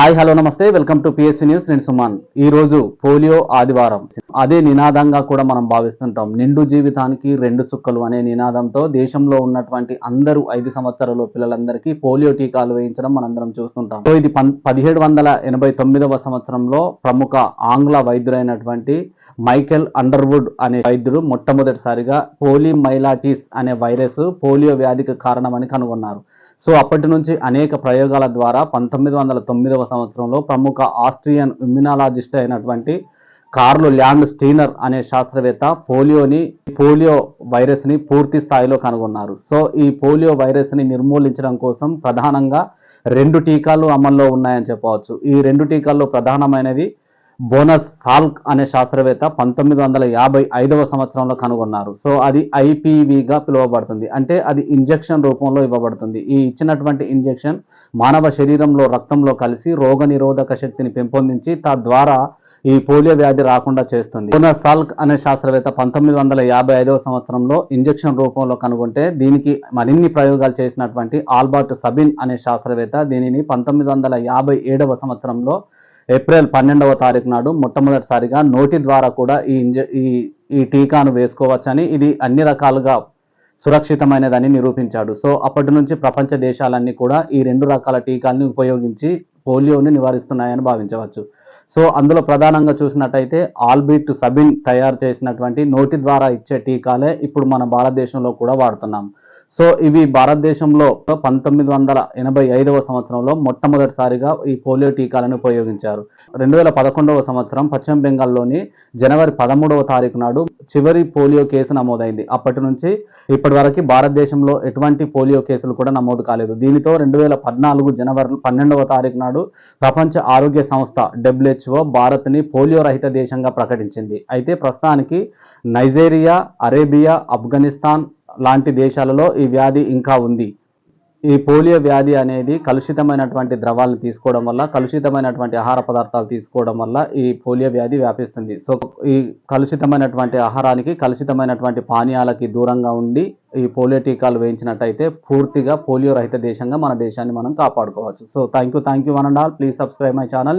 Hi hello నమస్తే. Welcome to PSV news. నేను సుమాన్. ఈ రోజు పోలియో ఆదివారం. అదే నినాదంగా కూడా మనం భావిస్తుంటాం. నిండు జీవితానికి రెండు చుక్కలు అనే నినాదంతో దేశంలో ఉన్నటువంటి అందరూ ఐదు సంవత్సరాల పిల్లలందరికీ పోలియో టీకాలు వేయించడం మనందరం చూస్తుంటాం. సో ఇది పదిహేడు వందల ఎనభై తొమ్మిదవ సంవత్సరంలో ప్రముఖ ఆంగ్ల వైద్యుడైనటువంటి మైకెల్ అండర్వుడ్ అనే వైద్యుడు మొట్టమొదటిసారిగా పోలీ మైలాటిస్ అనే వైరస్ పోలియో వ్యాధికి కారణమని కనుగొన్నారు. సో అప్పటి నుంచి అనేక ప్రయోగాల ద్వారా పంతొమ్మిది వందల తొమ్మిదవ సంవత్సరంలో ప్రముఖ ఆస్ట్రియన్ ఇమ్యునాలజిస్ట్ అయినటువంటి కార్లు ల్యాండ్ స్టీనర్ అనే శాస్త్రవేత్త పోలియోని పోలియో వైరస్ని పూర్తి స్థాయిలో కనుగొన్నారు. సో ఈ పోలియో వైరస్ని నిర్మూలించడం కోసం ప్రధానంగా రెండు టీకాలు అమల్లో ఉన్నాయని చెప్పవచ్చు. ఈ రెండు టీకాల్లో ప్రధానమైనది బోనస్ సాల్క్ అనే శాస్త్రవేత్త పంతొమ్మిది వందల యాభై ఐదవ సంవత్సరంలో కనుగొన్నారు. సో అది ఐపీవీగా పిలువబడుతుంది. అంటే అది ఇంజెక్షన్ రూపంలో ఇవ్వబడుతుంది. ఈ ఇచ్చినటువంటి ఇంజెక్షన్ మానవ శరీరంలో రక్తంలో కలిసి రోగ నిరోధక శక్తిని పెంపొందించి తద్వారా ఈ పోలియో వ్యాధి రాకుండా చేస్తుంది. బోనస్ సాల్క్ అనే శాస్త్రవేత్త పంతొమ్మిది వందల యాభై ఐదవ సంవత్సరంలో ఇంజెక్షన్ రూపంలో కనుగొంటే దీనికి మరిన్ని ప్రయోగాలు చేసినటువంటి ఆల్బర్ట్ సబిన్ అనే శాస్త్రవేత్త దీనిని పంతొమ్మిది వందల యాభై ఏడవ సంవత్సరంలో ఏప్రిల్ పన్నెండవ తారీఖు నాడు మొట్టమొదటిసారిగా నోటి ద్వారా కూడా ఈ ఇంజ ఈ ఈ టీకాను వేసుకోవచ్చని ఇది అన్ని రకాలుగా సురక్షితమైనదని నిరూపించాడు. సో అప్పటి నుంచి ప్రపంచ దేశాలన్నీ కూడా ఈ రెండు రకాల టీకాల్ని ఉపయోగించి పోలియోని నివారిస్తున్నాయని భావించవచ్చు. సో అందులో ప్రధానంగా చూసినట్టయితే ఆల్బిట్ సబిన్ తయారు చేసినటువంటి నోటి ద్వారా ఇచ్చే టీకాలే ఇప్పుడు మన భారతదేశంలో కూడా వాడుతున్నాం. సో ఇవి భారతదేశంలో పంతొమ్మిది వందల ఎనభై ఐదవ సంవత్సరంలో మొట్టమొదటిసారిగా ఈ పోలియో టీకాలను ఉపయోగించారు. రెండు వేల పదకొండవ సంవత్సరం పశ్చిమ బెంగాల్లోని జనవరి పదమూడవ తారీఖు నాడు చివరి పోలియో కేసు నమోదైంది. అప్పటి నుంచి ఇప్పటి వరకు భారతదేశంలో ఎటువంటి పోలియో కేసులు కూడా నమోదు కాలేదు. దీనితో రెండు వేల పద్నాలుగు జనవరి పన్నెండవ తారీఖు నాడు ప్రపంచ ఆరోగ్య సంస్థ డబ్ల్యూహెచ్ఓ భారత్ని పోలియో రహిత దేశంగా ప్రకటించింది. అయితే ప్రస్తుతానికి నైజీరియా అరేబియా ఆఫ్ఘనిస్తాన్ లాంటి దేశాలలో ఈ వ్యాధి ఇంకా ఉంది. ఈ పోలియో వ్యాధి అనేది కలుషితమైనటువంటి ద్రవాలను తీసుకోవడం వల్ల కలుషితమైనటువంటి ఆహార పదార్థాలు తీసుకోవడం వల్ల ఈ పోలియో వ్యాధి వ్యాపిస్తుంది. సో ఈ కలుషితమైనటువంటి ఆహారానికి కలుషితమైనటువంటి పానీయాలకి దూరంగా ఉండి ఈ పోలియో టీకాలు వేయించినట్టయితే పూర్తిగా పోలియో రహిత దేశంగా మన దేశాన్ని మనం కాపాడుకోవచ్చు. So thank you thank you one and all please subscribe my channel